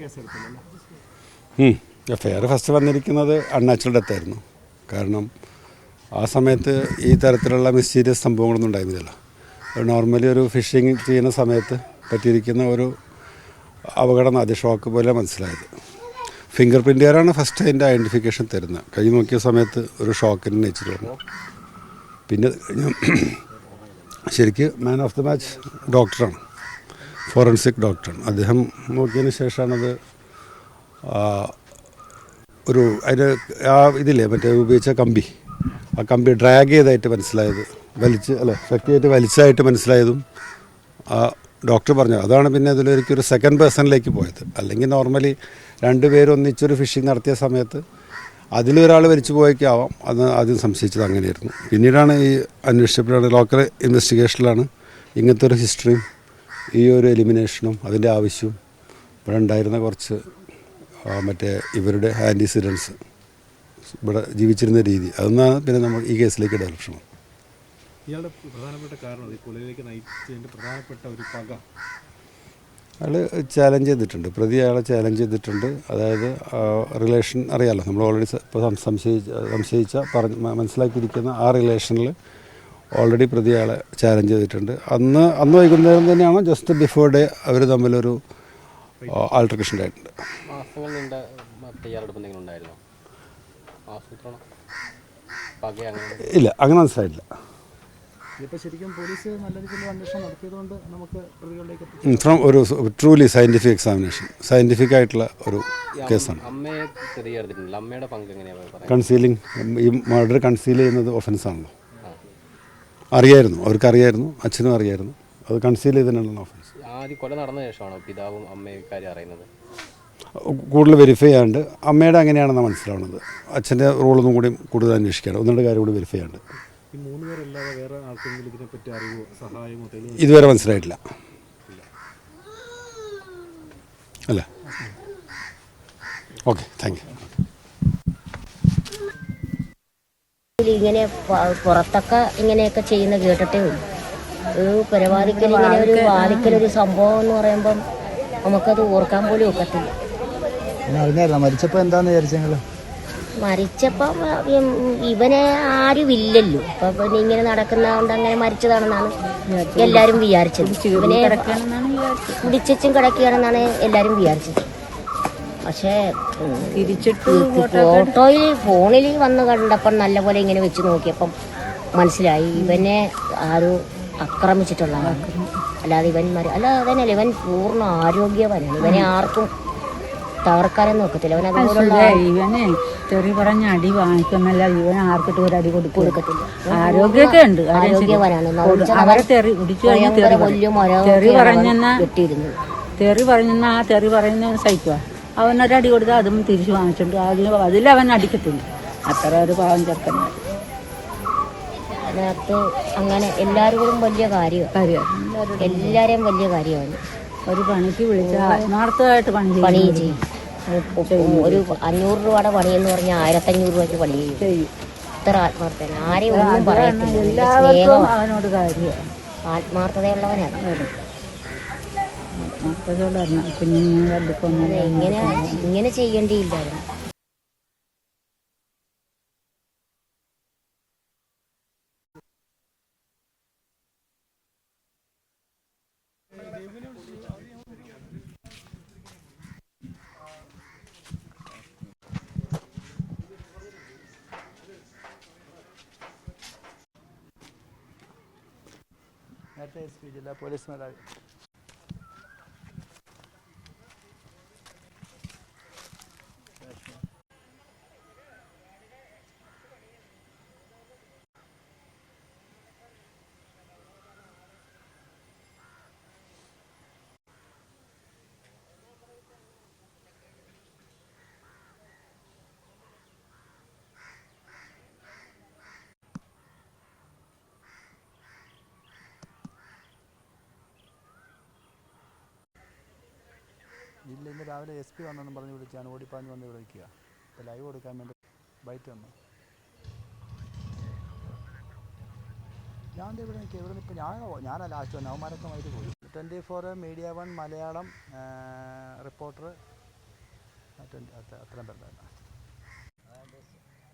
കേസെടുത്തില്ലല്ലോ? F I R first വന്നിരിക്കുന്നത് unnatural ഡെത്തായിരുന്നു കാരണം ആ സമയത്ത് ഈ തരത്തിലുള്ള മിസ്റ്റീരിയസ് സംഭവങ്ങളൊന്നും ഉണ്ടായിരുന്നില്ല നോർമലി ഒരു ഫിഷിങ് ചെയ്യുന്ന സമയത്ത് പറ്റിയിരിക്കുന്ന ഒരു അപകടം ആദ്യ ഷോക്ക് പോലെ മനസ്സിലായത്. ഫിംഗർ പ്രിന്റുകാരാണ് ഫസ്റ്റ് അതിന്റെ ഐഡന്റിഫിക്കേഷൻ തരുന്നത്. കൈ നോക്കിയ സമയത്ത് ഒരു ഷോക്കിന് വന്നു. പിന്നെ ശരിക്ക് മാൻ ഓഫ് ദി മാച്ച് ഡോക്ടറാണ് ഫോറൻസിക് ഡോക്ടറാണ് അദ്ദേഹം നോക്കിയതിന് ശേഷമാണത് അത് ഒരു അതിന് ആ ഇതില്ലേ മറ്റേ ഉപയോഗിച്ച കമ്പി. ആ കമ്പി ഡ്രാഗ് ചെയ്തായിട്ട് മനസ്സിലായത് വലിച്ച് അല്ല ശക്തിയായിട്ട് വലിച്ചതായിട്ട് മനസ്സിലായതും ആ ഡോക്ടർ പറഞ്ഞു. അതാണ് പിന്നെ അതിലൊരിക്കൽ ഒരു സെക്കൻഡ് പേഴ്സണിലേക്ക് പോയത്. അല്ലെങ്കിൽ നോർമലി രണ്ടുപേരും ഒന്നിച്ചൊരു ഫിഷിംഗ് നടത്തിയ സമയത്ത് അതിലൊരാൾ വലിച്ചു പോയേക്കാവാം അത് ആദ്യം സംശയിച്ചത് അങ്ങനെയായിരുന്നു. പിന്നീടാണ് ഈ അന്വേഷിച്ചപ്പോഴാണ് ലോക്കൽ ഇൻവെസ്റ്റിഗേഷനിലാണ് ഇങ്ങനത്തെ ഒരു ഹിസ്റ്ററിയും ഈ ഒരു എലിമിനേഷനും അതിന്റെ ആവശ്യവും ഇവിടെ ഉണ്ടായിരുന്ന കുറച്ച് മറ്റേ ഇവരുടെ ആന്റിസിഡൻസ് ഇവിടെ ജീവിച്ചിരുന്ന രീതി. അതൊന്നാണ് പിന്നെ നമ്മൾ ഈ കേസിലേക്ക് ഡയറക്ഷൻ ഇയാളുടെ പ്രധാനപ്പെട്ട കാരണം ഈ കൊലയിലേക്ക് നയിച്ചതിന്റെ പ്രധാനപ്പെട്ട ഒരു പക. അയാൾ ചാലഞ്ച് ചെയ്തിട്ടുണ്ട്. പ്രതി അയാളെ ചാലഞ്ച് ചെയ്തിട്ടുണ്ട്. അതായത് റിലേഷൻ അറിയാമല്ലോ നമ്മൾ ഓൾറെഡി ഇപ്പോൾ സംശയിച്ച സംശയിച്ച പറഞ്ഞ് മനസ്സിലാക്കിയിരിക്കുന്ന ആ റിലേഷനിൽ ഓൾറെഡി പ്രതിയാളെ ചാലഞ്ച് ചെയ്തിട്ടുണ്ട്. അന്ന് അന്ന് വൈകുന്നേരം തന്നെയാണ് ജസ്റ്റ് ബിഫോർ ഡേ അവർ തമ്മിലൊരു ആൾട്രേഷൻ അങ്ങനെ? ഇല്ല അങ്ങനെ മനസ്സിലായിട്ടില്ല. ഇതിപ്പോൾ ശരിക്കും പോലീസ് നല്ല രീതിയിൽ അന്വേഷണം നടത്തിയതുകൊണ്ട് നമുക്ക് പ്രതികളിലേക്ക് എത്തി ഫ്രം ഒരു ട്രൂലി സയന്റിഫിക് എക്സാമിനേഷൻ സയന്റിഫിക് ആയിട്ടുള്ള ഒരു കേസാണ്. കൺസീലിംഗ് ഈ മർഡർ കൺസീൽ ചെയ്യുന്നത് ഒഫൻസ് ആണല്ലോ. അറിയായിരുന്നു. അവർക്കറിയായിരുന്നു. അച്ഛനും അറിയായിരുന്നു. അത് കൺസീൽ ചെയ്തതിനുള്ള ഓഫീസ് ആദ്യം കൊല നടന്ന ശേഷമാണോ പിതാവും അമ്മയും കാര്യം അറിയുന്നത്? കൂടുതൽ വെരിഫൈ ചെയ്യാണ്ട് അമ്മയുടെ അങ്ങനെയാണെന്നാണ് മനസ്സിലാവുന്നത്. അച്ഛന്റെ റോളൊന്നും കൂടി കൂടുതൽ അന്വേഷിക്കുകയാണ് ഒന്ന് രണ്ട് കാര്യം കൂടി വെരിഫൈ ചെയ്യാണ്ട്. ഈ മൂന്ന് പേരല്ലാതെ വേറെ ആർക്കെങ്കിലും ഇതിനെപ്പറ്റി അറിവോ സഹായമോ തെളിവോ? ഇതുവരെ മനസ്സിലായിട്ടില്ല. അല്ല. ഓക്കെ താങ്ക് യു ഇങ്ങനെ പുറത്തൊക്കെ ഇങ്ങനെയൊക്കെ ചെയ്യുന്ന കേട്ടിട്ടേ ഉള്ളൂ. ഒരു പരിപാടിക്കൽ ഇങ്ങനെ ഒരു വാദിക്കലൊരു സംഭവം എന്ന് പറയുമ്പം നമുക്കത് ഓർക്കാൻ പോലും ഒക്കത്തില്ല. മരിച്ചപ്പോ എന്താന്ന് വിചാരിച്ചെങ്കിൽ മരിച്ചപ്പം ഇവനെ ആരും ഇല്ലല്ലോ. അപ്പൊ പിന്നെ ഇങ്ങനെ നടക്കുന്നതുകൊണ്ട് അങ്ങനെ മരിച്ചതാണെന്നാണ് എല്ലാരും വിചാരിച്ചത്. ഇവനെ കുടിച്ചും കിടക്കുകയാണെന്നാണ് എല്ലാരും വിചാരിച്ചത്. പക്ഷേ തിരിച്ചിട്ട് ഫോട്ടോയിൽ ഫോണിൽ വന്ന് കണ്ടപ്പം നല്ലപോലെ ഇങ്ങനെ വെച്ച് നോക്കിയപ്പം മനസ്സിലായി. ഇവനെ ആരും അക്രമിച്ചിട്ടുള്ള അല്ലാതെ ഇവൻ മര- അല്ല അതന്നെയല്ല ഇവൻ പൂർണ ആരോഗ്യവാനാണ്. ഇവനെ ആർക്കും തകർക്കാനൊന്നും നോക്കത്തില്ല. അവൻ അതുപോലുള്ള ഇവനെ ചെറിയ പറഞ്ഞ അടി വാങ്ങിക്കുന്നല്ല. ഇവൻ ആർക്കിട്ട് ഒരു അടി കൊടുക്കും. കൊടുക്കത്തില്ല. ആരോഗ്യമൊക്കെ ഉണ്ട് ആരോഗ്യവനാണ്. അവരെ തെറി കുടിച്ചു കഴിഞ്ഞാൽ ഭയങ്കര തെറി പറഞ്ഞെന്നാ തെറി പറഞ്ഞെന്നാ ആ തെറി പറയുന്ന സഹിക്കുക അവനൊരടി കൊടുത്താൽ അതും തിരിച്ചു വാങ്ങിച്ചിട്ടുണ്ട് അതിന് അതിലവൻ അടിക്കത്തില്ല അത്ര ഒരു പാവം ചെറുക്കന്മാർ അതിനകത്ത് അങ്ങനെ എല്ലാവരോടും വലിയ കാര്യമാണ് കാര്യം എല്ലാവരെയും വലിയ കാര്യമാണ് ഒരു പണിക്ക് വിളിച്ച ആത്മാർത്ഥമായിട്ട് പണി പണി ചെയ്യും. ഒരു അഞ്ഞൂറ് രൂപയുടെ പണി എന്ന് പറഞ്ഞാൽ ആയിരത്തഞ്ഞൂറ് രൂപയ്ക്ക് പണി ചെയ്യും. ഇത്ര ആത്മാർത്ഥന ആരെയും ഒന്നും പറയത്തില്ല. ആത്മാർത്ഥതയുള്ളവനാണ്. ഇങ്ങനെ ഇങ്ങനെ ചെയ്യേണ്ടിയില്ലായിരുന്നു. നേരത്തെ എസ് പി ജില്ലാ പോലീസ് മേധാവി ജില്ല ഇന്ന് രാവിലെ എസ് പി വന്നെന്നും പറഞ്ഞ് വിളിച്ചാണ് ഓടിപ്പാഞ്ഞ് വന്ന് വിളിക്കുക ഇപ്പോൾ ലൈവ് കൊടുക്കാൻ വേണ്ടി ബൈറ്റ് വന്നു. ഞാൻ ഇവിടെ നിൽക്കുക ഇവിടെ നിൽക്കുക ഞാൻ ഞാനാ ലാസ്റ്റ് വന്നു. അവന്മാരൊക്കെ വൈകിട്ട് പോയി. Twenty four media one Malayalam reporter attend അത്രയും പേരുണ്ടായിരുന്നു.